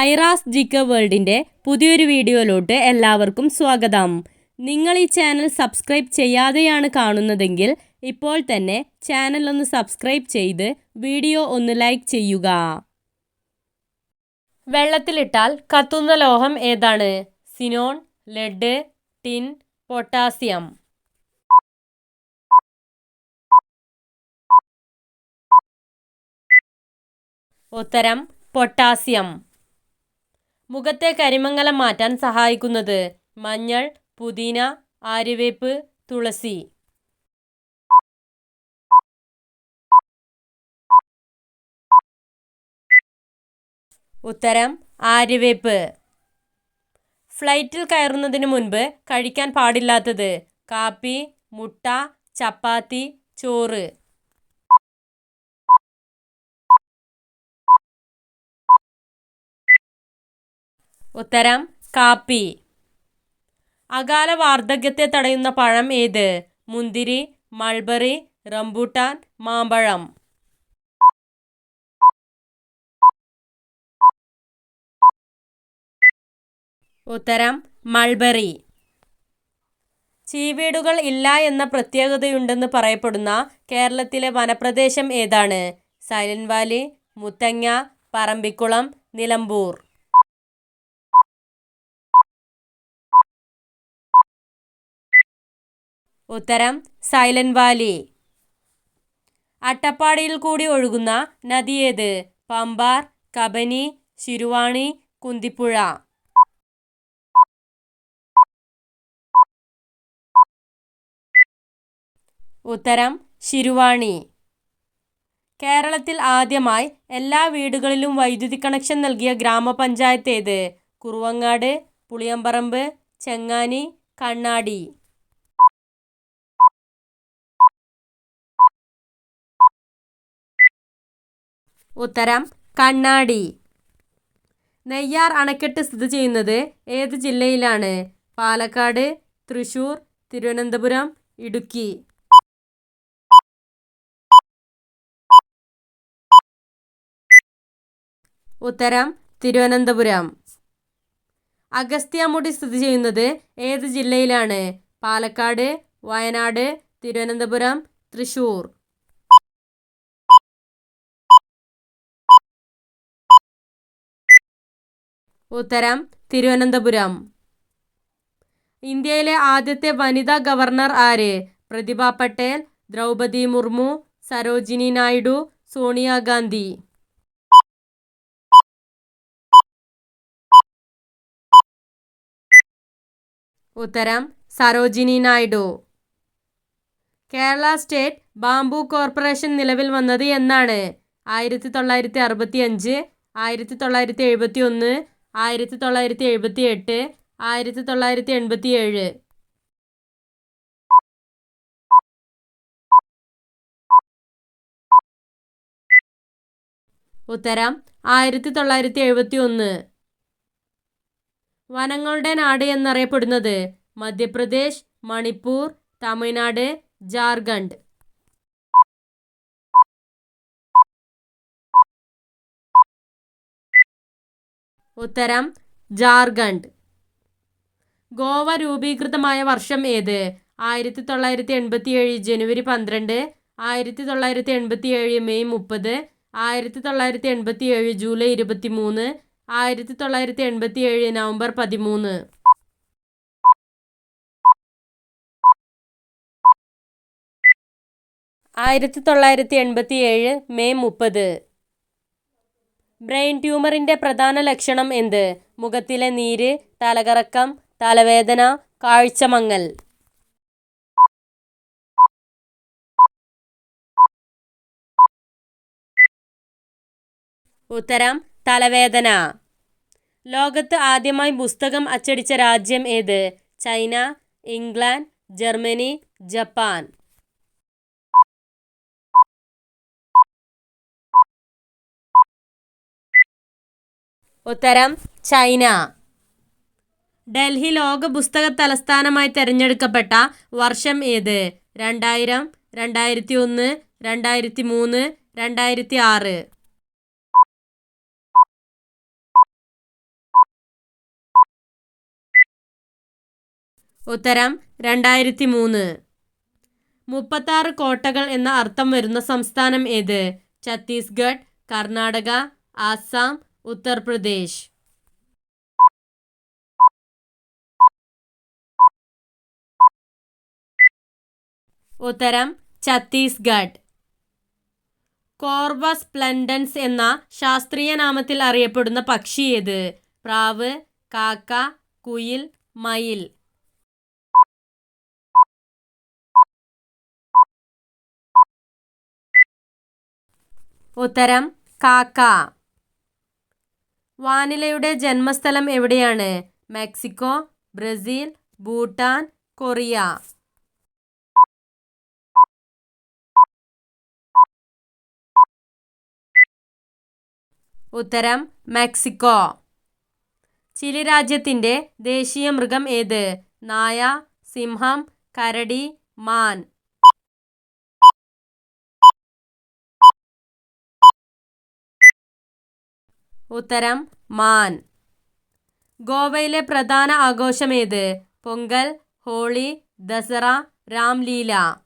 ഐറാസ് ജിക്ക വേൾഡിന്റെ പുതിയൊരു വീഡിയോയിലോട്ട് എല്ലാവർക്കും സ്വാഗതം. നിങ്ങൾ ഈ ചാനൽ സബ്സ്ക്രൈബ് ചെയ്യാതെയാണ് കാണുന്നതെങ്കിൽ ഇപ്പോൾ തന്നെ ചാനൽ ഒന്ന് സബ്സ്ക്രൈബ് ചെയ്ത് വീഡിയോ ഒന്ന് ലൈക്ക് ചെയ്യുക. വെള്ളത്തിലിട്ടാൽ കത്തുന്ന ലോഹം ഏതാണ്? Xenon lead tin potassium. ഉത്തരം പൊട്ടാസ്യം. മുഖത്തെ കരിമങ്ങലം മാറ്റാൻ സഹായിക്കുന്നത് മഞ്ഞൾ പുതിന ആര്യവേപ്പ് തുളസി. ഉത്തരം ആര്യവേപ്പ്. ഫ്ലൈറ്റിൽ കയറുന്നതിന് മുൻപ് കഴിക്കാൻ പാടില്ലാത്തത് കാപ്പി മുട്ട ചപ്പാത്തി ചോറ്. ഉത്തരം കാപ്പി. അകാല വാർദ്ധക്യത്തെ തടയുന്ന പഴം ഏത്? മുന്തിരി മൾബറി റംബൂട്ടാൻ മാമ്പഴം. ഉത്തരം മൾബറി. ചീവീടുകൾ ഇല്ല എന്ന പ്രത്യേകതയുണ്ടെന്ന് പറയപ്പെടുന്ന കേരളത്തിലെ വനപ്രദേശം ഏതാണ്? Silent valley Muthanga Parambikulam Nilambur. ഉത്തരം സൈലന്റ് വാലി. അട്ടപ്പാടിയിൽ കൂടി ഒഴുകുന്ന നദി ഏത്? പമ്പാർ കബനി ശിരുവാണി കുന്തിപ്പുഴ. ഉത്തരം ശിരുവാണി. കേരളത്തിൽ ആദ്യമായി എല്ലാ വീടുകളിലും വൈദ്യുതി കണക്ഷൻ നൽകിയ ഗ്രാമപഞ്ചായത്ത് ഏത്? കുറുവങ്ങാട് പുളിയമ്പറമ്പ് ചെങ്ങാനി കണ്ണാടി. ഉത്തരം കണ്ണാടി. നെയ്യാർ അണക്കെട്ട് സ്ഥിതി ചെയ്യുന്നത് ഏത് ജില്ലയിലാണ്? പാലക്കാട് തൃശൂർ തിരുവനന്തപുരം ഇടുക്കി. ഉത്തരം തിരുവനന്തപുരം. അഗസ്ത്യമുടി സ്ഥിതി ചെയ്യുന്നത് ഏത് ജില്ലയിലാണ്? പാലക്കാട് വയനാട് തിരുവനന്തപുരം തൃശൂർ. ഉത്തരം തിരുവനന്തപുരം. ഇന്ത്യയിലെ ആദ്യത്തെ വനിതാ ഗവർണർ ആര്? പ്രതിഭ പട്ടേൽ ദ്രൗപദി മുർമു സരോജിനി നായിഡു സോണിയാഗാന്ധി. ഉത്തരം Sarojini Naidu. Kerala state bamboo corporation നിലവിൽ വന്നത് എന്നാണ്. ആയിരത്തി തൊള്ളായിരത്തി അറുപത്തി അഞ്ച് ആയിരത്തി തൊള്ളായിരത്തി എഴുപത്തി ഒന്ന് ആയിരത്തി തൊള്ളായിരത്തി എഴുപത്തി എട്ട് ആയിരത്തി തൊള്ളായിരത്തി എൺപത്തി ഏഴ് ഉത്തരം ആയിരത്തി തൊള്ളായിരത്തി എഴുപത്തി ഒന്ന് വനങ്ങളുടെ നാട് എന്നറിയപ്പെടുന്നത് മധ്യപ്രദേശ് മണിപ്പൂർ തമിഴ്നാട് ജാർഖണ്ഡ്. ഉത്തരം ജാർഖണ്ഡ്. ഗോവ രൂപീകൃതമായ വർഷം ഏത്? ആയിരത്തി തൊള്ളായിരത്തി എൺപത്തി ഏഴ് ജനുവരി പന്ത്രണ്ട് ആയിരത്തി തൊള്ളായിരത്തി എൺപത്തി ഏഴ് മെയ് മുപ്പത് ആയിരത്തി തൊള്ളായിരത്തി എൺപത്തി ഏഴ് ജൂലൈ ഇരുപത്തി മൂന്ന് ആയിരത്തി തൊള്ളായിരത്തി എൺപത്തി ഏഴ് നവംബർ പതിമൂന്ന്. ആയിരത്തി തൊള്ളായിരത്തി എൺപത്തി ഏഴ് മെയ് മുപ്പത്. ബ്രെയിൻ ട്യൂമറിന്റെ പ്രധാന ലക്ഷണം എന്ത്? മുഖത്തിലെ നീര് തലകറക്കം തലവേദന കാഴ്ചമങ്ങൽ. ഉത്തരം തലവേദന. ലോകത്ത് ആദ്യമായി പുസ്തകം അച്ചടിച്ച രാജ്യം ഏത്? China England Germany Japan. ഉത്തരം ചൈന. ഡൽഹി ലോക പുസ്തക തലസ്ഥാനമായി തിരഞ്ഞെടുക്കപ്പെട്ട വർഷം ഏത്? രണ്ടായിരം രണ്ടായിരത്തി ഒന്ന് രണ്ടായിരത്തി മൂന്ന് രണ്ടായിരത്തി ആറ് ഉത്തരം രണ്ടായിരത്തി മൂന്ന് മുപ്പത്താറ് കോട്ടകൾ എന്ന അർത്ഥം വരുന്ന സംസ്ഥാനം ഏത്? ഛത്തീസ്ഗഡ് കർണാടക ആസാം ഉത്തർപ്രദേശ് ഉത്തരം ഛത്തീസ്ഗഡ്. കോർവസ് പ്ലൻഡൻസ് എന്ന ശാസ്ത്രീയ നാമത്തിൽ അറിയപ്പെടുന്ന പക്ഷി ഏത്? പ്രാവ് കാക്ക കുയിൽ മയിൽ. ഉത്തരം കാക്ക. വാനിലയുടെ ജന്മസ്ഥലം എവിടെയാണ്? Mexico Brazil Bhutan Korea. ഉത്തരം മെക്സിക്കോ. ചിലി രാജ്യത്തിന്റെ ദേശീയ മൃഗം ഏത്? നായ സിംഹം കരടി മാൻ. ഉത്തരം മാൻ. ഗോവയിലെ പ്രധാന ആഘോഷമേത്? പൊങ്കൽ ഹോളി ദസറ രാംലീല.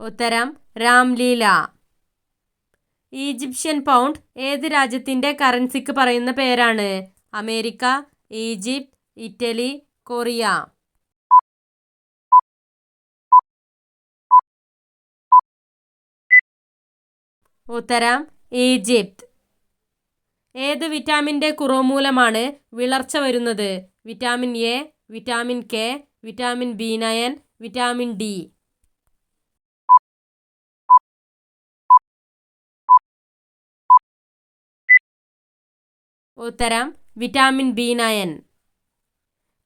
ഉത്തരം രാംലീല. ഈജിപ്ഷ്യൻ പൗണ്ട് ഏത് രാജ്യത്തിന്റെ കറൻസിക്ക് പറയുന്ന പേരാണ്? America Egypt Italy Korea. ഉത്തരം ഈജിപ്ത്. ഏത് വിറ്റാമിന്റെ കുറവ് മൂലമാണ് വിളർച്ച വരുന്നത്? Vitamin A vitamin K vitamin B nine vitamin D. ഉത്തരം വിറ്റാമിൻ ബി നയൻ.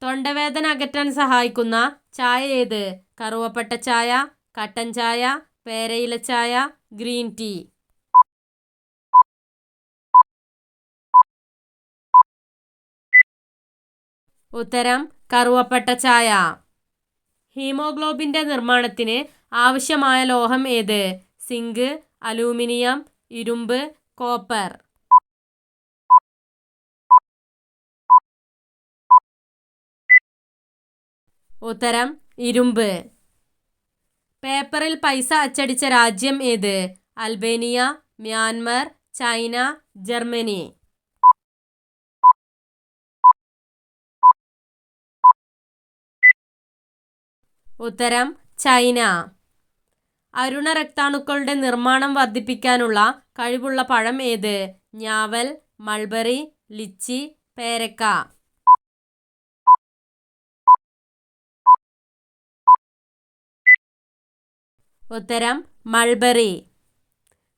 തൊണ്ടവേദന അകറ്റാൻ സഹായിക്കുന്ന ചായ ഏത്? കറുവപ്പട്ട ചായ കട്ടൻ ചായ പേരയില ചായ ഗ്രീൻ ടീ. ഉത്തരം കറുവപ്പട്ട ചായ. ഹീമോഗ്ലോബിന്റെ നിർമ്മാണത്തിന് ആവശ്യമായ ലോഹം ഏത്? സിങ്ക് അലൂമിനിയം ഇരുമ്പ് കോപ്പർ. ഉത്തരം ഇരുമ്പ്. പേപ്പറിൽ പൈസ അച്ചടിച്ച രാജ്യം ഏത്? Albania Myanmar China Germany. ഉത്തരം ചൈന. അരുണ അരുണരക്താണുക്കളുടെ നിർമ്മാണം വർദ്ധിപ്പിക്കാനുള്ള കഴിവുള്ള പഴം ഏത്? ഞാവൽ മൾബറി ലിച്ചി പേരക്ക. ഉത്തരം മൾബറി.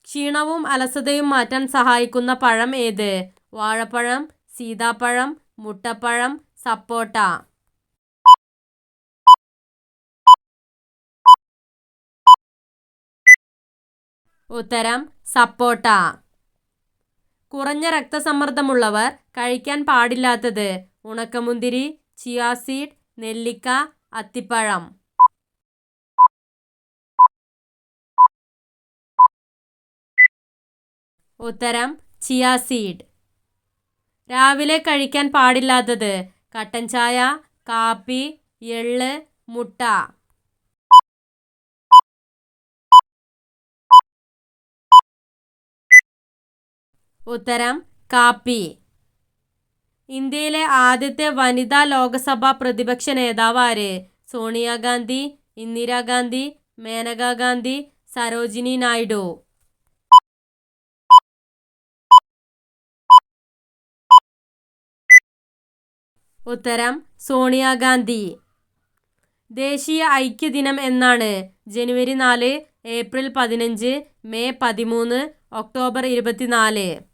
ക്ഷീണവും അലസതയും മാറ്റാൻ സഹായിക്കുന്ന പഴം ഏത്? വാഴപ്പഴം സീതാപ്പഴം മുട്ടപ്പഴം സപ്പോട്ട. ഉത്തരം സപ്പോട്ട. കുറഞ്ഞ രക്തസമ്മർദ്ദമുള്ളവർ കഴിക്കാൻ പാടില്ലാത്തത് ഉണക്കമുന്തിരി ചിയാസീഡ് നെല്ലിക്ക അത്തിപ്പഴം. ഉത്തരം ചിയാസീഡ് രാവിലെ കഴിക്കാൻ പാടില്ലാത്തത് കട്ടൻ ചായ കാപ്പി എള്ള് മുട്ട. ഉത്തരം കാപ്പി. ഇന്ത്യയിലെ ആദ്യത്തെ വനിതാ ലോകസഭാ പ്രതിപക്ഷ നേതാവ് ആര് സോണിയാഗാന്ധി ഇന്ദിരാഗാന്ധി മേനകാ ഗാന്ധി സരോജിനി നായിഡു. ഉത്തരം സോണിയാഗാന്ധി. ദേശീയ ഐക്യദിനം എന്നാണ് ജനുവരി നാല് ഏപ്രിൽ പതിനഞ്ച് മെയ് പതിമൂന്ന് ഒക്ടോബർ ഇരുപത്തിനാല്.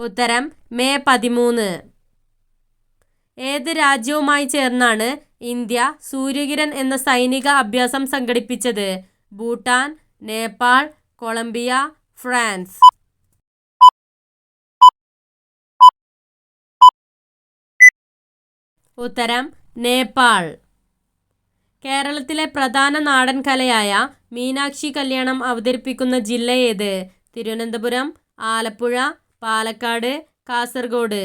ഉത്തരം മെയ് പതിമൂന്ന്. ഏത് രാജ്യവുമായി ചേർന്നാണ് ഇന്ത്യ സൂര്യകിരൺ എന്ന സൈനിക അഭ്യാസം സംഘടിപ്പിച്ചത്? Bhutan Nepal Colombia France. ഉത്തരം നേപ്പാൾ. കേരളത്തിലെ പ്രധാന നാടൻ കലയായ മീനാക്ഷി കല്യാണം അവതരിപ്പിക്കുന്ന ജില്ല ഏത്? തിരുവനന്തപുരം ആലപ്പുഴ പാലക്കാട് കാസർഗോഡ്.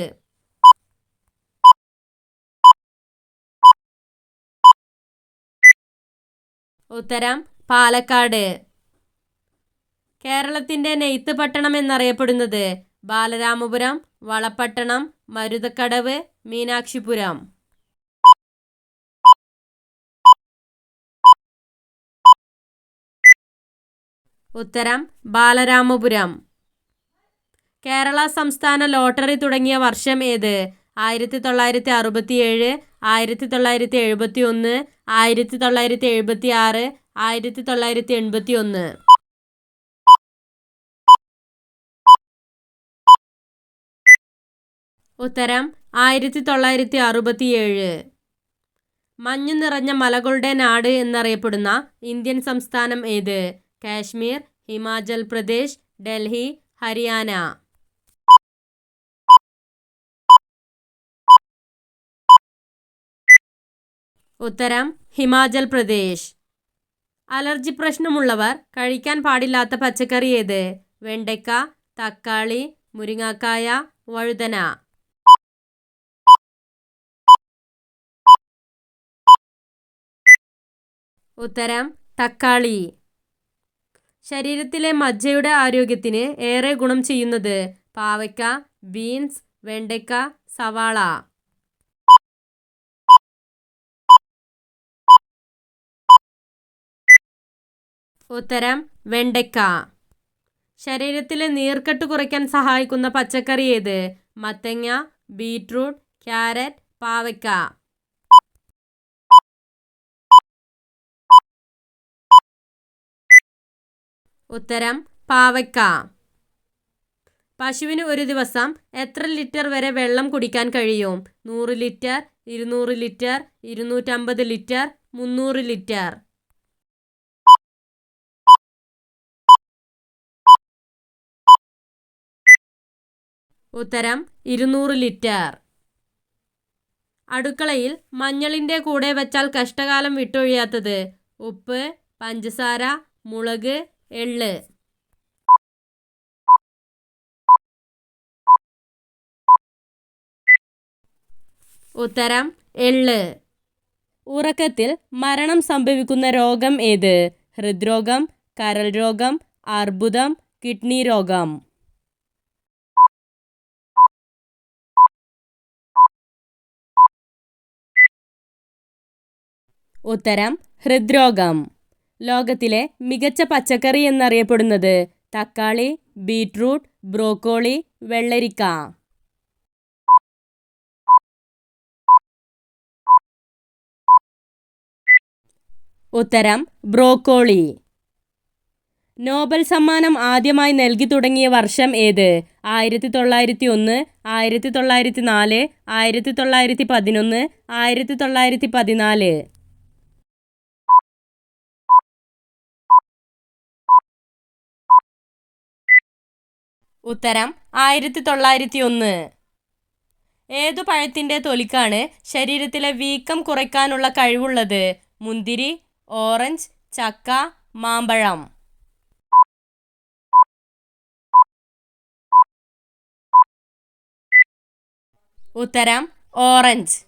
ഉത്തരം പാലക്കാട്. കേരളത്തിന്റെ നെയ്ത്ത് പട്ടണം എന്നറിയപ്പെടുന്നത് ബാലരാമപുരം വളപട്ടണം മരുതക്കടവ് മീനാക്ഷിപുരം. ഉത്തരം ബാലരാമപുരം. കേരള സംസ്ഥാന ലോട്ടറി തുടങ്ങിയ വർഷം ഏത്? ആയിരത്തി തൊള്ളായിരത്തി അറുപത്തി ഏഴ് ആയിരത്തി തൊള്ളായിരത്തി എഴുപത്തി ഒന്ന് ആയിരത്തി തൊള്ളായിരത്തി എഴുപത്തി ആറ് ആയിരത്തി തൊള്ളായിരത്തി എൺപത്തി ഒന്ന് ഉത്തരം ആയിരത്തി തൊള്ളായിരത്തി അറുപത്തി ഏഴ് മഞ്ഞു നിറഞ്ഞ മലകളുടെ നാട് എന്നറിയപ്പെടുന്ന ഇന്ത്യൻ സംസ്ഥാനം ഏത്? കാശ്മീർ ഹിമാചൽ പ്രദേശ് ഡൽഹി ഹരിയാന. ഉത്തരം ഹിമാചൽ പ്രദേശ്. അലർജി പ്രശ്നമുള്ളവർ കഴിക്കാൻ പാടില്ലാത്ത പച്ചക്കറി ഏത്? വെണ്ടയ്ക്ക തക്കാളി മുരിങ്ങാക്കായ വഴുതന. ഉത്തരം തക്കാളി. ശരീരത്തിലെ മജ്ജയുടെ ആരോഗ്യത്തിന് ഏറെ ഗുണം ചെയ്യുന്നത് പാവയ്ക്ക ബീൻസ് വെണ്ടയ്ക്ക സവാള. ഉത്തരം വെണ്ടയ്ക്ക. ശരീരത്തിലെ നീർക്കെട്ട് കുറയ്ക്കാൻ സഹായിക്കുന്ന പച്ചക്കറി ഏത്? മത്തങ്ങ ബീട്രൂട്ട് ക്യാരറ്റ് പാവയ്ക്ക. ഉത്തരം പാവയ്ക്ക. പശുവിന് ഒരു ദിവസം എത്ര ലിറ്റർ വരെ വെള്ളം കുടിക്കാൻ കഴിയും? നൂറ് ലിറ്റർ ഇരുന്നൂറ് ലിറ്റർ ഇരുന്നൂറ്റമ്പത് ലിറ്റർ മുന്നൂറ് ലിറ്റർ. ഉത്തരം ഇരുന്നൂറ് ലിറ്റർ. അടുക്കളയിൽ മഞ്ഞളിന്റെ കൂടെ വെച്ചാൽ കഷ്ടകാലം വിട്ടൊഴിയാത്തത് ഉപ്പ് പഞ്ചസാര മുളക് എള്ള്. ഉത്തരം എള്ള്. ഉറക്കത്തിൽ മരണം സംഭവിക്കുന്ന രോഗം ഏത്? ഹൃദ്രോഗം കരൾ രോഗം അർബുദം കിഡ്നി രോഗം. ഉത്തരം ഹൃദ്രോഗം. ലോകത്തിലെ മികച്ച പച്ചക്കറി എന്നറിയപ്പെടുന്നത് തക്കാളി ബീട്രൂട്ട് ബ്രോക്കോളി വെള്ളരിക്ക. ഉത്തരം ബ്രോക്കോളി. നോബൽ സമ്മാനം ആദ്യമായി നൽകി തുടങ്ങിയ വർഷം ഏത്? ആയിരത്തി തൊള്ളായിരത്തി ഒന്ന് ആയിരത്തി തൊള്ളായിരത്തി നാല് ആയിരത്തി തൊള്ളായിരത്തി പതിനൊന്ന് ആയിരത്തി തൊള്ളായിരത്തി പതിനാല് ഉത്തരം ആയിരത്തി തൊള്ളായിരത്തി ഒന്ന് ഏതു പഴത്തിന്റെ തൊലിക്കാണ് ശരീരത്തിലെ വീക്കം കുറയ്ക്കാനുള്ള കഴിവുള്ളത്? മുന്തിരി ഓറഞ്ച് ചക്ക മാമ്പഴം. ഉത്തരം ഓറഞ്ച്.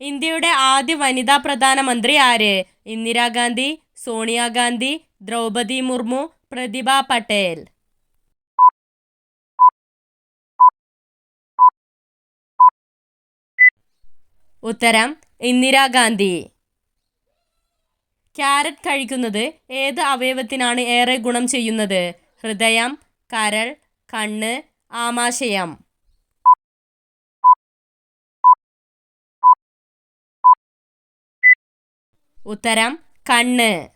ഇന്ത്യയുടെ ആദ്യ വനിതാ പ്രധാനമന്ത്രി ആര്? ഇന്ദിരാഗാന്ധി സോണിയാഗാന്ധി ദ്രൗപദി മുർമു പ്രതിഭ പട്ടേൽ. ഉത്തരം ഇന്ദിരാഗാന്ധി ക്യാരറ്റ് കഴിക്കുന്നത് ഏത് അവയവത്തിനാണ് ഏറെ ഗുണം ചെയ്യുന്നത്? ഹൃദയം കരൾ കണ്ണ് ആമാശയം. ഉത്തരം കണ്ണ്.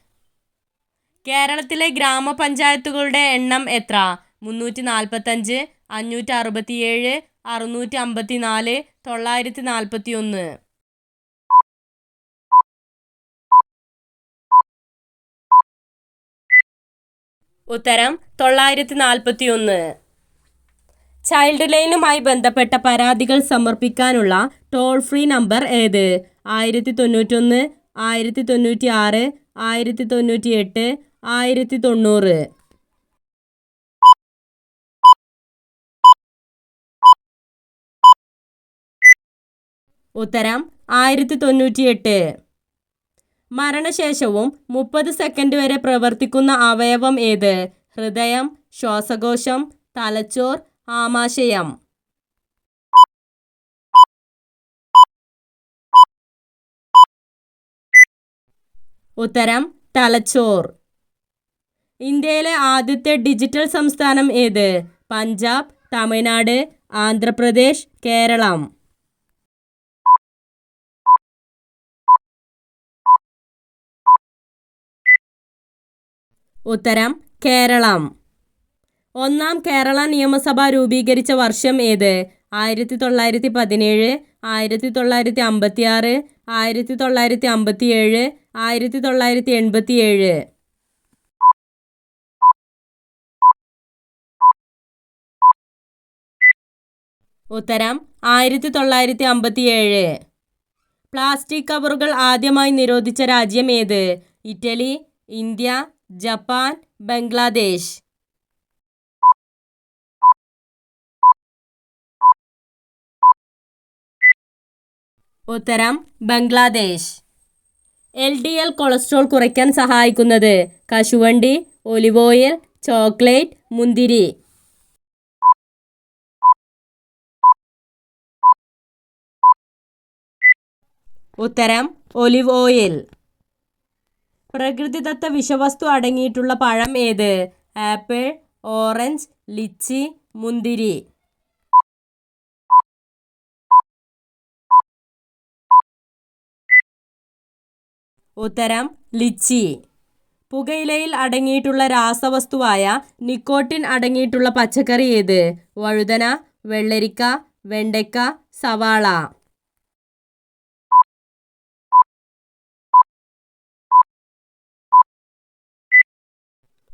കേരളത്തിലെ ഗ്രാമപഞ്ചായത്തുകളുടെ എണ്ണം എത്ര? മുന്നൂറ്റി നാൽപ്പത്തഞ്ച് അഞ്ഞൂറ്റി അറുപത്തിയേഴ് അറുന്നൂറ്റി അമ്പത്തി നാല് തൊള്ളായിരത്തി നാൽപ്പത്തി ഒന്ന് ഉത്തരം തൊള്ളായിരത്തി നാൽപ്പത്തി ഒന്ന് ചൈൽഡ് ലൈനുമായി ബന്ധപ്പെട്ട പരാതികൾ സമർപ്പിക്കാനുള്ള ടോൾ ഫ്രീ നമ്പർ ഏത്? ആയിരത്തി തൊണ്ണൂറ്റൊന്ന് ആയിരത്തി തൊണ്ണൂറ്റി ആറ് ആയിരത്തി തൊണ്ണൂറ്റി എട്ട് ആയിരത്തി തൊണ്ണൂറ് ഉത്തരം ആയിരത്തി തൊണ്ണൂറ്റിയെട്ട് മരണശേഷവും മുപ്പത് സെക്കൻഡ് വരെ പ്രവർത്തിക്കുന്ന അവയവം ഏത്? ഹൃദയം ശ്വാസകോശം തലച്ചോർ ആമാശയം. ഉത്തരം തലച്ചോർ. ഇന്ത്യയിലെ ആദ്യത്തെ ഡിജിറ്റൽ സംസ്ഥാനം ഏത്? പഞ്ചാബ് തമിഴ്നാട് ആന്ധ്രാപ്രദേശ് കേരളം. ഉത്തരം കേരളം. ഒന്നാം കേരള നിയമസഭ രൂപീകരിച്ച വർഷം ഏത്? ആയിരത്തി തൊള്ളായിരത്തി പതിനേഴ് ആയിരത്തി തൊള്ളായിരത്തി അമ്പത്തി ആറ് ആയിരത്തി തൊള്ളായിരത്തി അമ്പത്തി ഏഴ് ആയിരത്തി തൊള്ളായിരത്തി എൺപത്തി ഏഴ് ഉത്തരം ആയിരത്തി തൊള്ളായിരത്തി അമ്പത്തി ഏഴ് പ്ലാസ്റ്റിക് കവറുകൾ ആദ്യമായി നിരോധിച്ച രാജ്യം ഏത്? Italy India Japan Bangladesh. ഉത്തരം Bangladesh. L D L cholesterol കുറയ്ക്കാൻ സഹായിക്കുന്നത് കശുവണ്ടി ഒലിവ് ഓയിൽ ചോക്ലേറ്റ് മുന്തിരി. ഉത്തരം ഒലിവ് ഓയിൽ. പ്രകൃതിദത്ത വിഷവസ്തു അടങ്ങിയിട്ടുള്ള പഴം ഏത്? ആപ്പിൾ ഓറഞ്ച് ലിച്ചി മുന്തിരി. ഉത്തരം ലിച്ചി. പുകയിലയിൽ അടങ്ങിയിട്ടുള്ള രാസവസ്തുവായ നിക്കോട്ടിൻ അടങ്ങിയിട്ടുള്ള പച്ചക്കറി ഏത്? വഴുതന വെള്ളരിക്ക വെണ്ടയ്ക്ക സവാള.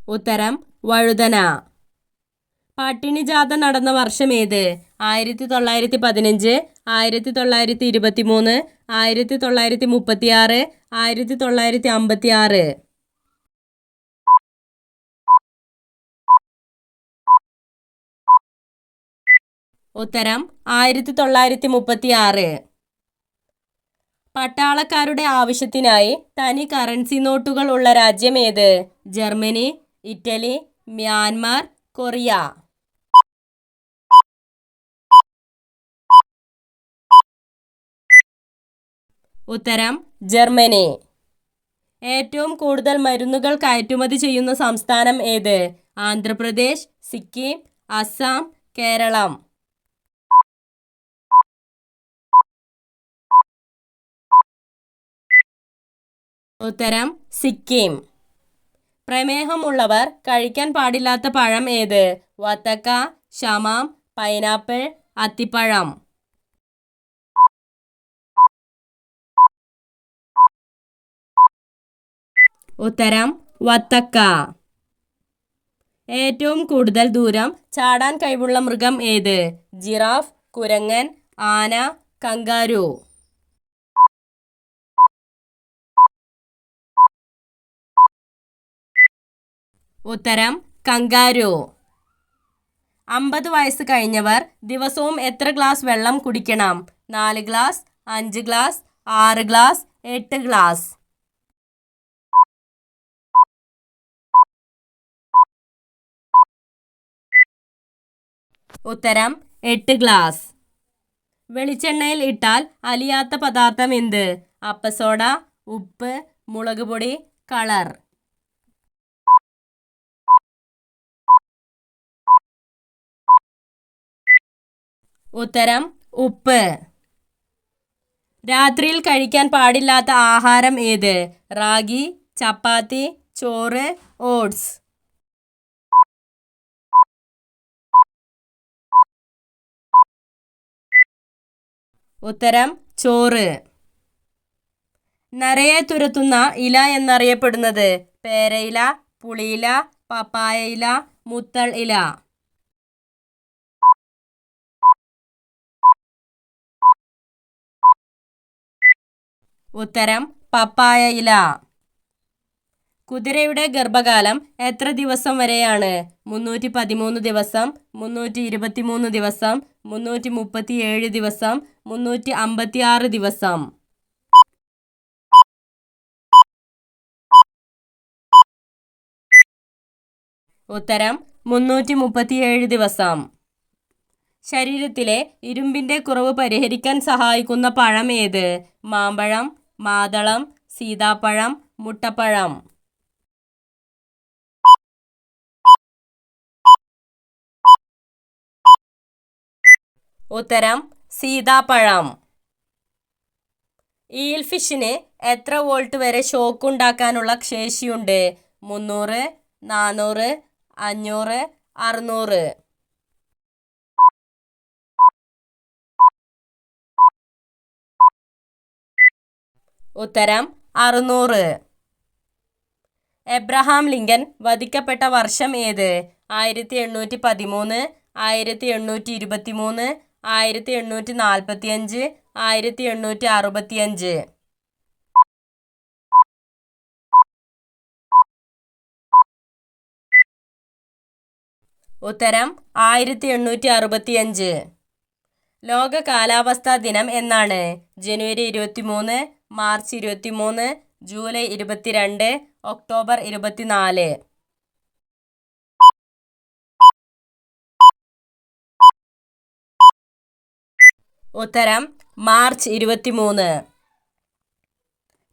ഉത്തരം വഴുതന. പട്ടിണി ജാഥ നടന്ന വർഷം ഏത്? ആയിരത്തി തൊള്ളായിരത്തി പതിനഞ്ച് ആയിരത്തി തൊള്ളായിരത്തി ഇരുപത്തി മൂന്ന് ആയിരത്തി തൊള്ളായിരത്തി മുപ്പത്തി ആറ് ആയിരത്തി തൊള്ളായിരത്തി അമ്പത്തി ആറ് ഉത്തരം ആയിരത്തി തൊള്ളായിരത്തി മുപ്പത്തി ആറ് പട്ടാളക്കാരുടെ ആവശ്യത്തിനായി തനി കറൻസി നോട്ടുകൾ ഉള്ള രാജ്യം ഏത്? Germany Italy Myanmar Korea. ഉത്തരം ജർമ്മനി. ഏറ്റവും കൂടുതൽ മരുന്നുകൾ കയറ്റുമതി ചെയ്യുന്ന സംസ്ഥാനം ഏത്? ആന്ധ്രാപ്രദേശ് സിക്കിം അസം കേരളം. ഉത്തരം സിക്കിം. പ്രമേഹമുള്ളവർ കഴിക്കാൻ പാടില്ലാത്ത പഴം ഏത്? വത്തക്ക ശമാം പൈനാപ്പിൾ അത്തിപ്പഴം. ഉത്തരം വത്തക്ക. ഏറ്റവും കൂടുതൽ ദൂരം ചാടാൻ കഴിവുള്ള മൃഗം ഏത്? ജിറാഫ് കുരങ്ങൻ ആന കങ്കാരു. ഉത്തരം കങ്കാരു. അമ്പത് വയസ്സ് കഴിഞ്ഞവർ ദിവസവും എത്ര ഗ്ലാസ് വെള്ളം കുടിക്കണം? നാല് ഗ്ലാസ് അഞ്ച് ഗ്ലാസ് ആറ് ഗ്ലാസ് എട്ട് ഗ്ലാസ്. ഉത്തരം എട്ട് ഗ്ലാസ്. വെളിച്ചെണ്ണയിൽ ഇട്ടാൽ അലിയാത്ത പദാർത്ഥം എന്ത്? അപ്പസോഡ ഉപ്പ് മുളക് പൊടി കളർ. ഉത്തരം ഉപ്പ്. രാത്രിയിൽ കഴിക്കാൻ പാടില്ലാത്ത ആഹാരം ഏത്? റാഗി ചപ്പാത്തി ചോറ് ഓട്സ്. ഉത്തരം ചോറ്. നരയെ തുരത്തുന്ന ഇല എന്നറിയപ്പെടുന്നത് പേരയില പുളിയില പപ്പായ ഇല മുത്തൾ ഇല. ഉത്തരം പപ്പായ ഇല. കുതിരയുടെ ഗർഭകാലം എത്ര ദിവസം വരെയാണ്? മുന്നൂറ്റി പതിമൂന്ന് ദിവസം മുന്നൂറ്റി ഇരുപത്തി മൂന്ന് ദിവസം മുന്നൂറ്റി മുപ്പത്തി ഏഴ് ദിവസം മുന്നൂറ്റി അമ്പത്തി ആറ് ദിവസം. ഉത്തരം മുന്നൂറ്റി മുപ്പത്തിയേഴ് ദിവസം. ശരീരത്തിലെ ഇരുമ്പിന്റെ കുറവ് പരിഹരിക്കാൻ സഹായിക്കുന്ന പഴം ഏത്? മാമ്പഴം മാതളം സീതാപ്പഴം മുട്ടപ്പഴം. ഉത്തരം സീതാപ്പഴം. ഈൽ ഫിഷിന് എത്ര വോൾട്ട് വരെ ഷോക്ക് ഉണ്ടാക്കാനുള്ള ശേഷിയുണ്ട്? മുന്നൂറ് നാനൂറ് അഞ്ഞൂറ് അറുന്നൂറ്. ഉത്തരം അറുന്നൂറ്. എബ്രഹാം ലിങ്കൻ വധിക്കപ്പെട്ട വർഷം ഏത്? ആയിരത്തി എണ്ണൂറ്റി പതിമൂന്ന് ആയിരത്തി എണ്ണൂറ്റി ഇരുപത്തി മൂന്ന് ആയിരത്തി എണ്ണൂറ്റി നാൽപ്പത്തി അഞ്ച് ആയിരത്തി എണ്ണൂറ്റി അറുപത്തി അഞ്ച് ഉത്തരം ആയിരത്തി എണ്ണൂറ്റി അറുപത്തി അഞ്ച് ലോക കാലാവസ്ഥാ ദിനം എന്നാണ്. ജനുവരി ഇരുപത്തി മൂന്ന് മാർച്ച് ഇരുപത്തി മൂന്ന് ജൂലൈ ഇരുപത്തിരണ്ട് ഒക്ടോബർ ഇരുപത്തിനാല്. ഉത്തരം മാർച്ച് ഇരുപത്തിമൂന്ന്.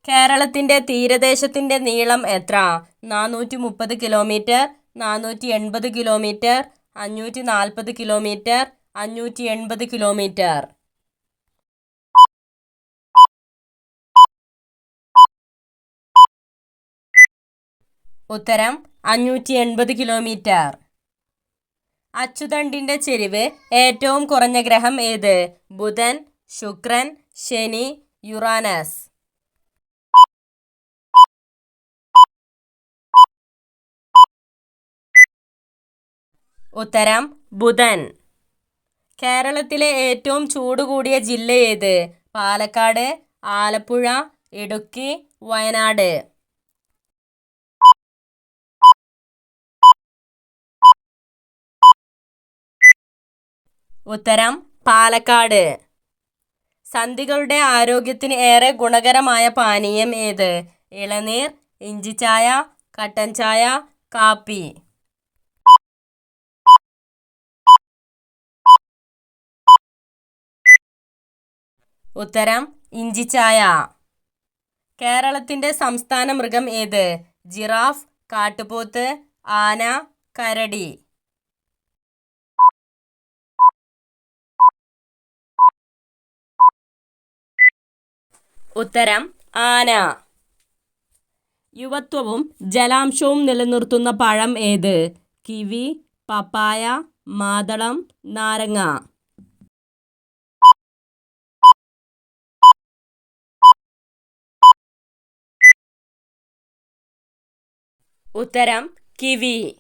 കേരളത്തിന്റെ തീരദേശത്തിന്റെ നീളം എത്ര? നാനൂറ്റി മുപ്പത് കിലോമീറ്റർ നാനൂറ്റി എൺപത് കിലോമീറ്റർ അഞ്ഞൂറ്റി നാൽപ്പത് കിലോമീറ്റർ അഞ്ഞൂറ്റി എൺപത് കിലോമീറ്റർ. ഉത്തരം അഞ്ഞൂറ്റി എൺപത് കിലോമീറ്റർ. അച്ചുതണ്ടിന്റെ ചെരിവ് ഏറ്റവും കുറഞ്ഞ ഗ്രഹം ഏത്? ബുധൻ ശുക്രൻ ശനി യുറാനസ്. ഉത്തരം ബുധൻ. കേരളത്തിലെ ഏറ്റവും ചൂട് കൂടിയ ജില്ല ഏത്? പാലക്കാട് ആലപ്പുഴ ഇടുക്കി വയനാട്. ഉത്തരം പാലക്കാട്. സന്ധികളുടെ ആരോഗ്യത്തിന് ഏറെ ഗുണകരമായ പാനീയം ഏത്? ഇളനീർ ഇഞ്ചിച്ചായ കട്ടൻ ചായ കാപ്പി. ഉത്തരം ഇഞ്ചിച്ചായ. കേരളത്തിന്റെ സംസ്ഥാന മൃഗം ഏത്? ജിറാഫ് കാട്ടുപോത്ത് ആന കരടി. ഉത്തരം ആന. യുവത്വവും ജലാംശവും നിലനിർത്തുന്ന പഴം ഏത്? കിവി പപ്പായ മാതളം നാരങ്ങ. ഉത്തരം കിവി.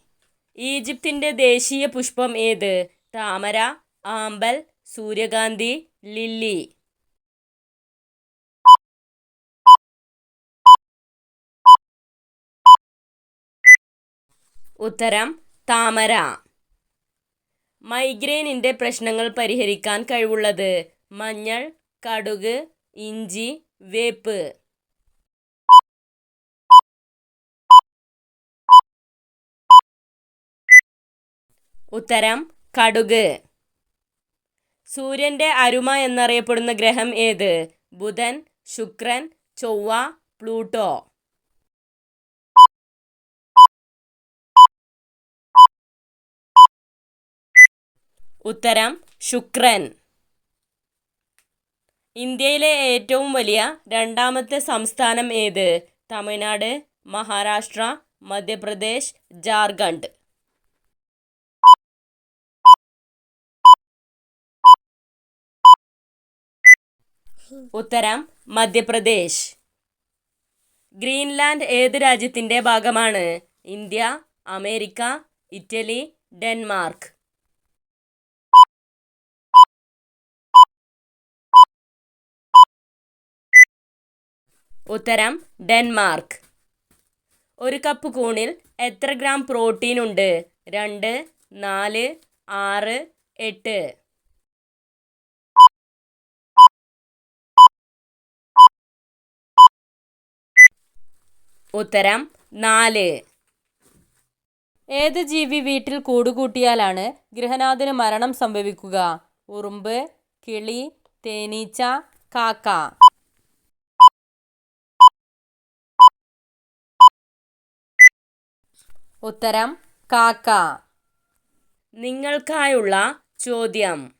ഈജിപ്തിന്റെ ദേശീയ പുഷ്പം ഏത്? താമര ആമ്പൽ സൂര്യകാന്തി ലില്ലി. ഉത്തരം താമര. മൈഗ്രെയിനിന്റെ പ്രശ്നങ്ങൾ പരിഹരിക്കാൻ കഴിവുള്ളത് മഞ്ഞൾ കടുക് ഇഞ്ചി വേപ്പ്. ഉത്തരം കടുക്. സൂര്യന്റെ അരുമ എന്നറിയപ്പെടുന്ന ഗ്രഹം ഏത്? ബുധൻ ശുക്രൻ ചൊവ്വ പ്ലൂട്ടോ. ഉത്തരം ശുക്രൻ. ഇന്ത്യയിലെ ഏറ്റവും വലിയ രണ്ടാമത്തെ സംസ്ഥാനം ഏത്? തമിഴ്നാട് മഹാരാഷ്ട്ര മധ്യപ്രദേശ് ജാർഖണ്ഡ്. ഉത്തരം മധ്യപ്രദേശ്. ഗ്രീൻലാൻഡ് ഏത് രാജ്യത്തിന്റെ ഭാഗമാണ്? India America Italy Denmark. ഉത്തരം ഡെൻമാർക്ക്. ഒരു കപ്പ് കൂണിൽ എത്ര ഗ്രാം പ്രോട്ടീൻ ഉണ്ട്? രണ്ട് നാല് ആറ് എട്ട്. ഉത്തരം നാല്. ഏത് ജീവി വീട്ടിൽ കൂടുകൂട്ടിയാലാണ് ഗൃഹനാഥന് മരണം സംഭവിക്കുക? ഉറുമ്പ് കിളി തേനീച്ച കാക്ക. ഉത്തരം കാക്ക. നിങ്ങൾക്കായുള്ള ചോദ്യം.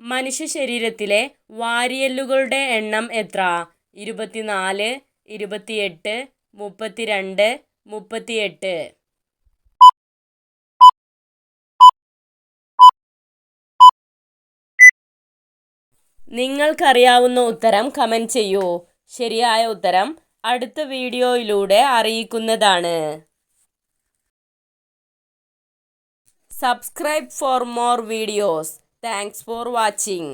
മനുഷ്യ ശരീരത്തിലെ വാരിയല്ലുകളുടെ എണ്ണം എത്ര? ഇരുപത്തിനാല് ഇരുപത്തിയെട്ട് മുപ്പത്തിരണ്ട് മുപ്പത്തിയെട്ട്. നിങ്ങൾക്കറിയാവുന്ന ഉത്തരം കമന്റ് ചെയ്യൂ. ശരിയായ ഉത്തരം അടുത്ത വീഡിയോയിലൂടെ അറിയിക്കുന്നതാണ്. Subscribe for more videos thanks for watching